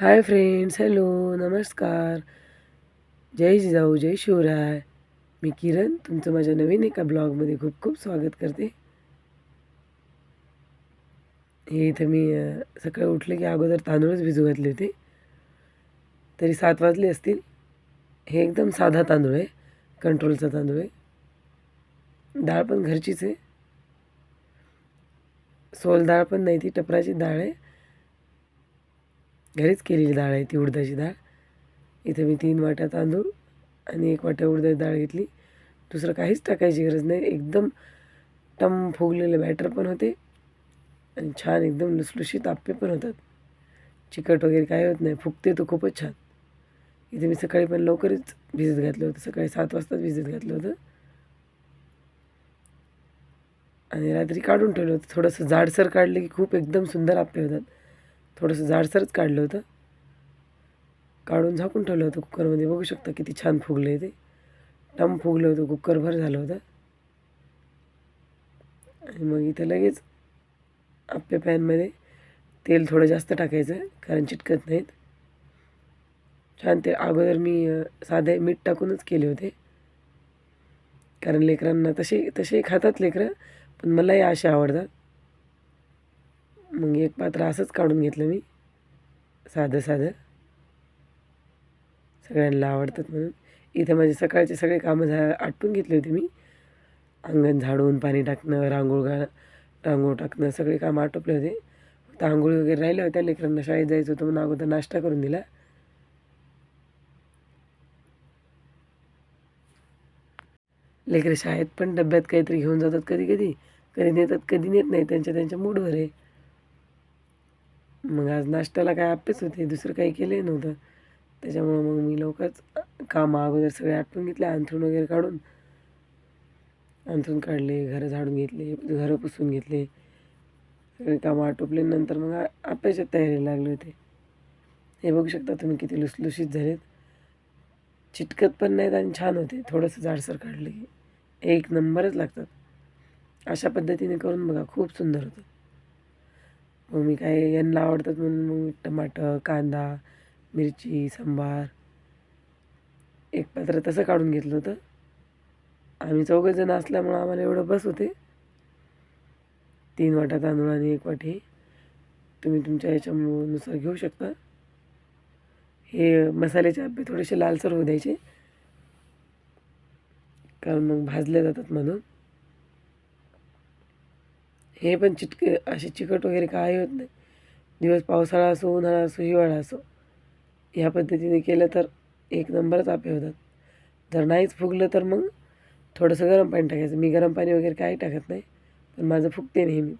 Hi friends hello नमस्कार. जय जिजाऊ जय शिवराय. मी किरण तुमचं माझ्या नवीन एका ब्लॉगमध्ये खूप खूप स्वागत करते. हे इथं मी सकाळी उठले की अगोदर तांदूळच भिजू घातले होते. तरी सात वाजले असतील. हे एकदम साधा तांदूळ आहे. कंट्रोलचा तांदूळ आहे. डाळ पण घरचीच आहे. सोल डाळ पण नाही ती टपराची डाळ आहे. घरीच केलेली डाळ आहे ती उडदाची डाळ. इथे मी तीन वाट्या तांदूळ आणि एक वाट्या उडदाची डाळ घेतली. दुसरं काहीच टाकायची गरज नाही. एकदम टम फुगलेले बॅटर पण होते आणि छान एकदम लुसलुशीत आप्पे पण होतात. चिकट वगैरे काय होत नाही. फुगते तो खूपच छान. इथे मी सकाळी पण लवकरच भिजत घातलं होतं. सकाळी सात वाजताच भिजत घातलं होतं. आणि रात्री काढून ठेवलं होतं. थोडंसं जाडसर काढलं की खूप एकदम सुंदर आप्पे होतात. थोडंसं जाडसरच काढलं होतं. काढून झाकून ठेवलं होतं कुकरमध्ये. बघू शकता किती छान फुगलं आहे ते. टम फुगलं होतं कुकरभर झालं होतं. आणि मग इथं लगेच आपल्या पॅनमध्ये तेल थोडं जास्त टाकायचं कारण चिटकत नाहीत. छान ते अगोदर मी साधे मीठ टाकूनच केले होते. कारण लेकरांना तसे तसे खातात लेकरं पण मलाही असे आवडतात. मग एक पात्र असंच काढून घेतलं मी. साधं साधं. सगळ्यांना आवडतात म्हणून. इथं माझे सकाळचे सगळे कामं झा आटपून घेतले होते मी. अंगण झाडून पाणी टाकणं रांगोळ घा रांगोळ टाकणं सगळे कामं आटोपले होते. फक्त आंघोळी वगैरे राहिल्या होत्या. लेकरांना शाळेत जायचं होतं म्हणून अगोदर नाश्ता करून दिला. लेकरं शाळेत पण डब्यात काहीतरी घेऊन जातात कधी कधी कधी नेतात कधी नेत नाही. त्यांच्या त्यांच्या मूडवर आहे. मग आज नाश्त्याला काय आप्पेच होते दुसरं काही केले नव्हतं. त्याच्यामुळं मग मी लवकरच कामं अगोदर सगळे आटपून घेतले अंथरूण वगैरे काढून. अंथरूण काढले घरं झाडून घेतले घरं पुसून घेतले. सगळे कामं आटोपले नंतर मग आप्याच्या तयारीला लागले होते. हे बघू शकता तुम्ही किती लुसलुशीत झालेत. चिटकत पण नाहीत आणि छान होते. थोडंसं जाडसर काढले की एक नंबरच लागतात. अशा पद्धतीने करून बघा खूप सुंदर होतं. मग मी काय यांना आवडतात म्हणून मग टमाटर कांदा मिरची सांबार. एक पात्र तसं काढून घेतलं होतं. आम्ही चौघजण असल्यामुळं आम्हाला एवढं बस होते. तीन वाटा तांदूळ आणि एक वाटी. तुम्ही तुमच्या ह्याच्यानुसार घेऊ शकता. हे मसाल्याचे आंबे थोडेसे लालसर होऊ द्यायचे. कारण मग भाजले जातात म्हणून. हे पण चिटक असे चिकट वगैरे काय होत नाही. दिवस पावसाळा असो उन्हाळा असो हिवाळा असो ह्या पद्धतीने केलं तर एक नंबरच आपे होतात. जर नाहीच फुगलं तर मग थोडंसं गरम पाणी टाकायचं. मी गरम पाणी वगैरे काही टाकत नाही पण माझं फुगते नेहमीच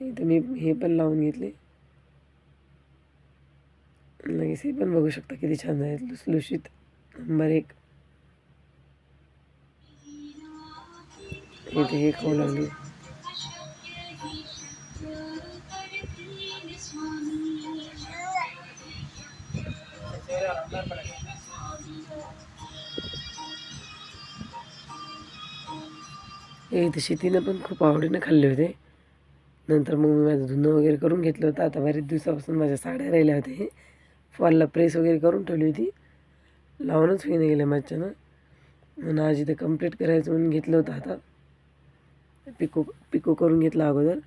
इथं मी हे पण लावून घेतले. लगेच हे पण बघू शकता किती छान झाले. लुसलुशीत नंबर एक. इथे हे खाऊ लागले. हे इथे शेतीनं पण खूप आवडीनं खाल्ले होते. नंतर मग मी माझं धुणं वगैरे करून घेतलं होतं. आता बरेच दिवसापासून माझ्या साड्या राहिल्या होत्या फॉलला प्रेस वगैरे करून ठेवली होती. लावूनच होईन गेल्या माझ्यानं म्हणून आज इथे कंप्लीट करायचं म्हणून घेतलं होतं आता. पिको पिको करून घेतला अगोदर.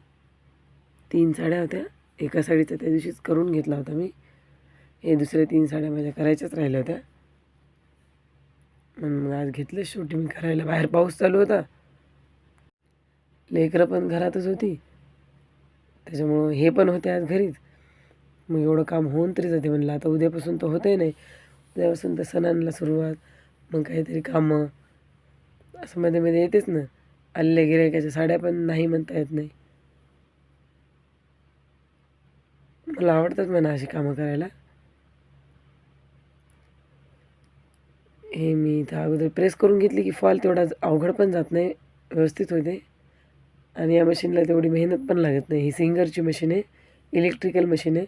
तीन साड्या होत्या. एका साडीचा त्या दिवशीच करून घेतला होता मी. हे दुसऱ्या तीन साड्या माझ्या करायच्याच राहिल्या होत्या. मग आज घेतलं. शेवटी मी करायला बाहेर पाऊस चालू होता. लेकरं पण घरातच होती. त्याच्यामुळं हे पण होते आज घरीच. मग एवढं काम होऊन तरी जाते म्हणलं. आता उद्यापासून तर होतंही नाही. उद्यापासून तर सणांना सुरुवात. मग काहीतरी कामं. असं मध्ये मध्ये येतेच ना. आलेल्या गिरायकाच्या साड्या पण नाही म्हणता येत नाही. मला आवडतात म्हणा अशी कामं करायला. हे मी इथं अगोदर प्रेस करून घेतली की फॉल तेवढा अवघड पण जात नाही व्यवस्थित होते. आणि या मशीनला तेवढी मेहनत पण लागत नाही. ही सिंगरची मशीन आहे इलेक्ट्रिकल मशीन आहे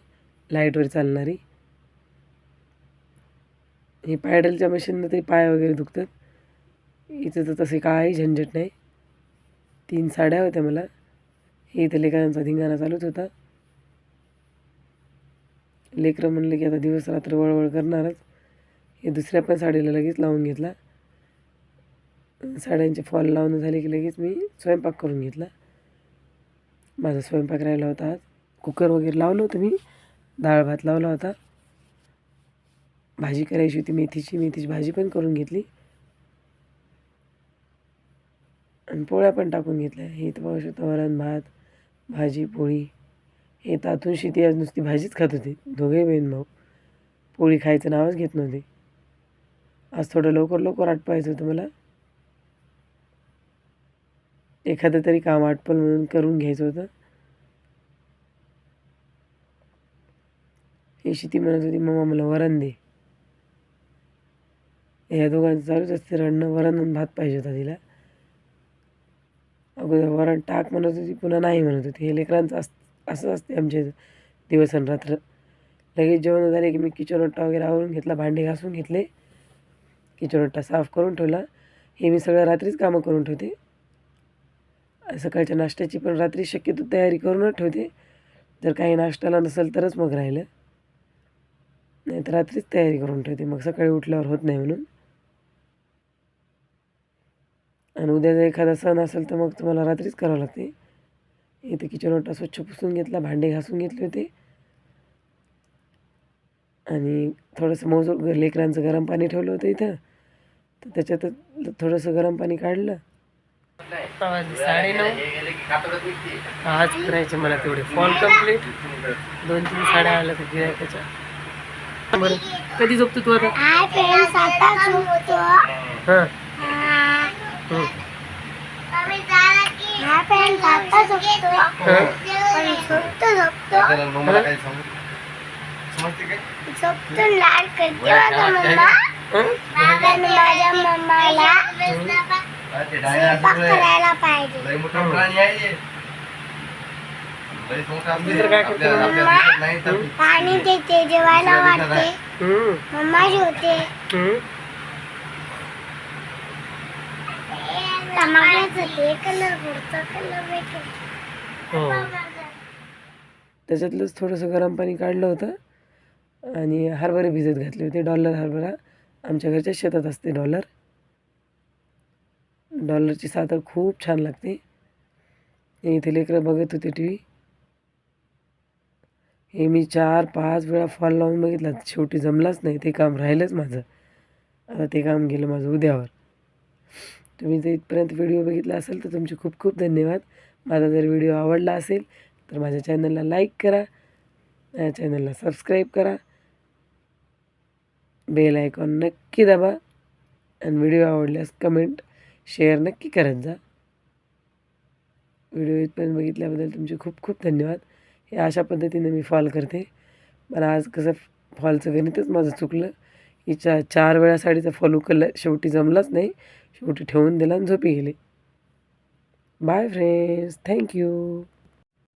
लाईटवर चालणारी. ही पॅडलच्या मशीननं तरी पाय वगैरे दुखतात. इथं तर तसे काही झंझट नाही. तीन साड्या होत्या मला. हे इथं लेकरांचा धिंगाणा चालूच होता. लेकरं म्हणलं की आता दिवस रात्र वळवळ करणारच. हे दुसऱ्या पण साडीला लगेच लावून घेतला. साड्यांचे फॉल लावणं झाले की लगेच मी स्वयंपाक करून घेतला. माझा स्वयंपाक राहिला होता आज. कुकर वगैरे लावलं होतं मी. डाळ भात लावला होता. भाजी करायची होती. मेथीची मेथीची भाजी पण करून घेतली. आणि पोळ्या पण टाकून घेतल्या. हे तर पाहू शकता वरण भात भाजी पोळी. हे तातून शेती आज नुसती भाजीच खात होती. दोघे बहीण भाऊ. पोळी खायचं नावच घेत नव्हते. आज थोडं लवकर लवकर आटपायचं होतं मला. एखादं तरी काम आटपल म्हणून करून घ्यायचं होतं. ही शेती म्हणत होती मम्मा मला वरण दे. ह्या दोघांचं चालूच असते. रडणं वरण भात पाहिजे होता तिला. अगोदर वरण टाक म्हणत होती पुन्हा नाही म्हणत होती. हे लेकरांचं अस असं असते आमचे दिवस आणि रात्र. लगेच जेवण झाले की मी किचनवट्टा वगैरे आवरून घेतला भांडे घासून घेतले. किचनवट्टा साफ करून ठेवला. हे मी सगळं रात्रीच कामं करून ठेवते. सकाळच्या नाश्त्याची पण रात्री शक्यतो तयारी करूनच ठेवते. जर काही नाश्त्याला नसेल तरच मग राहिलं. नाही तर रात्रीच तयारी करून ठेवते. मग सकाळी उठल्यावर होत नाही म्हणून. आणि उद्या जर एखादा सण असेल तर मग तुम्हाला रात्रीच करावं लागते. इथे किचन ओटा स्वच्छ पुसून घेतला भांडे घासून घेतले होते. आणि थोडंसं मोजून लेकरांचं गरम पाणी ठेवलं होतं इथं. तर त्याच्यात थोडंसं गरम पाणी काढलं. साडे नऊ. आज करायचे मला तेवढे फॉल कंप्लीट दोन तीन साड्या आल्या तर गिरायकाच्या बरं कधी झोपतो तू आता? हां हाय फ्रेंड्स आता झोपतो पण झोपतो झोपतो झोपतो लाड करते माझ्या मम्माला करायला पाहिजे पाणी देते जेवायला वाटते. मम्मा जेवते हम्म. टमाट्याच होते कलर पुढचा कलर वेगळा हो. त्याच्यातलंच थोडंसं गरम पाणी काढलं होतं आणि हरभरे भिजत घातले होते. डॉलर हरभरा आमच्या घरच्या शेतात असते डॉलर. डॉलरची साखर खूप छान लागते. हे इथे लेकरं बघत होते टी व्ही हे मी चार पाच वेळा फॉल लावून बघितला. शेवटी जमलाच नाही. ते काम राहिलंच माझं. आता ते काम गेलं माझं उद्यावर. तुम्ही जर इथपर्यंत व्हिडिओ बघितला असेल तर तुमचे खूप खूप धन्यवाद. माझा जर व्हिडिओ आवडला असेल तर माझ्या चॅनलला लाईक करा. माझ्या चॅनलला सबस्क्राईब करा. बेल आयकॉन नक्की दाबा. आणि व्हिडिओ आवडल्यास कमेंट शेअर नक्की करत जा. व्हिडिओ इथपर्यंत बघितल्याबद्दल तुमचे खूप खूप धन्यवाद. हे अशा पद्धतीने मी फॉल करते. मला आज कसं फॉलचं गणितच माझं चुकलं. हिच्या चार वेळा साडीचा फॉलो उकलला शेवटी जमलाच नाही. शेवटी ठेवून दिला आणि झोपी गेले. Bye friends thank you